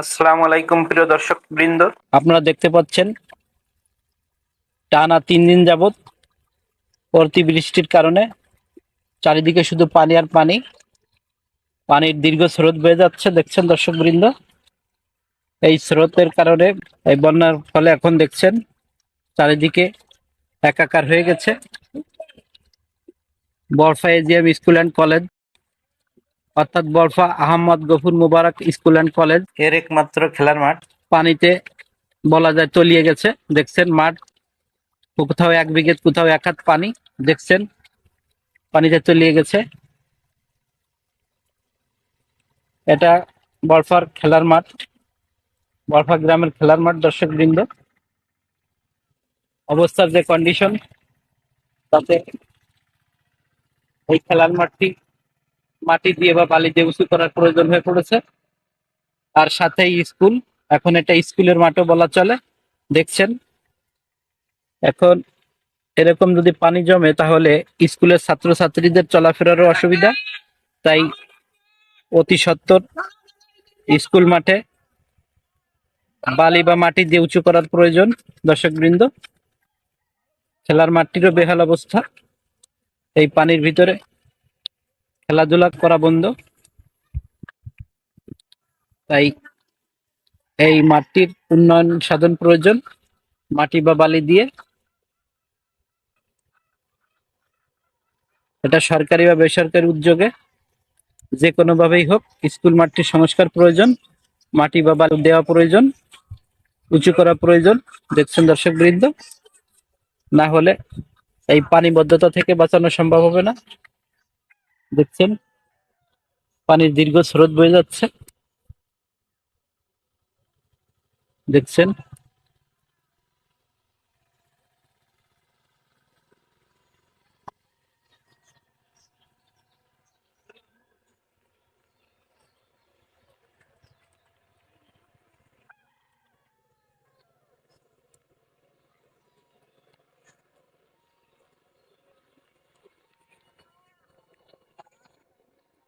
আসসালামু আলাইকুম, প্রিয় দর্শক বৃন্দ আপনারা দেখতে পাচ্ছেন, টানা তিন দিন যাবত অতি বৃষ্টির কারণে চারিদিকে শুধু পানি আর পানি। পানির দীর্ঘ স্রোত বয়ে যাচ্ছে, দেখছেন দর্শক বৃন্দ এই স্রোতের কারণে, এই বন্যার ফলে এখন দেখছেন চারিদিকে একাকার হয়ে গেছে। Barfa AGM school and college অর্থাৎ Barfa Ahmad Gafur Mubarak school and college. এর একমাত্র খেলার মাঠ। পানিতে বলা যায় তলিয়ে গেছে। দেখছেন মাঠ কোথাও এক বিঘেত কোথাও এক হাত পানি। দেখছেন পানিতে তলিয়ে গেছে। এটা বরফার খেলার মাঠ বরফা গ্রামের খেলার মাঠ দর্শক বৃন্দ অবস্থার যে কন্ডিশন তাতে এই খেলার মাঠটি মাটি দিয়ে বা বালি দিয়ে উঁচু করার প্রয়োজন হয়ে পড়েছে। আর সাথেই স্কুল। এখন এটা স্কুলের মাঠও বলা চলে। দেখছেন? এখন এরকম যদি পানি জমে, তাহলে স্কুলের ছাত্রছাত্রীদের চলাফেরারও অসুবিধা। তাই অতি সত্বর স্কুল মাঠে বালি বা মাটি দিয়ে উঁচু করার প্রয়োজন দর্শক বৃন্দ খেলার মাঠটিরও বেহাল অবস্থা। এই পানির ভিতরে খেলাধুলা করা বন্ধ। তাই এই মাটির উন্নয়ন সাধন প্রয়োজন, মাটি বা বালি দিয়ে। এটা সরকারি বা বেসরকারি উদ্যোগে যে কোনো ভাবেই হোক স্কুল মাঠটির সংস্কার প্রয়োজন, মাটি বা বালি দেওয়া প্রয়োজন, উঁচু করা প্রয়োজন, দেখছেন দর্শক বৃন্দ না হলে এই পানিবদ্ধতা থেকে বাঁচানো সম্ভব হবে না। দেখছেন? পানির দীর্ঘ স্রোত বয়ে যাচ্ছে। দেখছেন?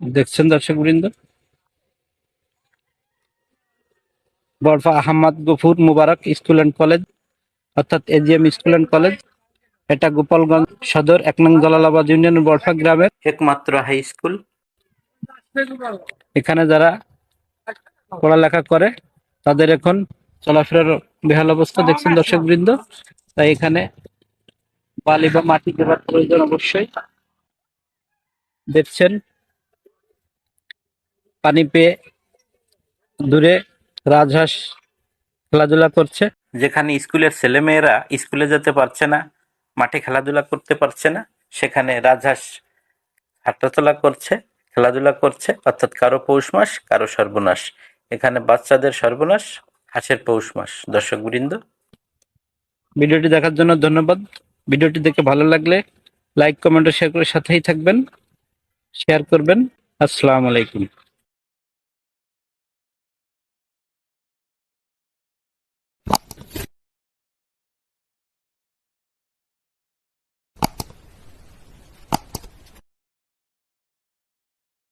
দেখছেন দর্শক বৃন্দ? Barfa Ahmad Gafur Mubarak school and college অর্থাৎ এজিএম স্কুল অ্যান্ড কলেজ এটা গোপালগঞ্জ সদর এক নং জালালাবাদ ইউনিয়নের বরফা গ্রামের একমাত্র হাই স্কুল। এখানে যারা পড়ালেখা করে তাদের এখন চলাফেরার বেহাল অবস্থা দেখছেন দর্শক বৃন্দ। তাই এখানে বালি বা মাটি দেওয়ার প্রয়োজন অবশ্যই। দেখছেন পানি পেয়ে দূরে রাজহাঁস খেলাধুলা করছে। যেখানে স্কুলের ছেলেমেয়েরা স্কুলে যেতে পারছে না মাঠে খেলাধুলা করতে পারছে না সেখানে রাজহাঁস হাঁটাচলা করছে খেলাধুলা করছে অর্থাৎ কারও পৌষ মাস কারও সর্বনাশ। এখানে বাচ্চাদের সর্বনাশ হাঁসের পৌষ মাস। দর্শক বৃন্দ ভিডিওটি দেখার জন্য ধন্যবাদ। ভিডিওটি দেখে ভালো লাগলে লাইক কমেন্ট ও শেয়ার করে সাথেই থাকবেন। শেয়ার করবেন। আসসালামু আলাইকুম।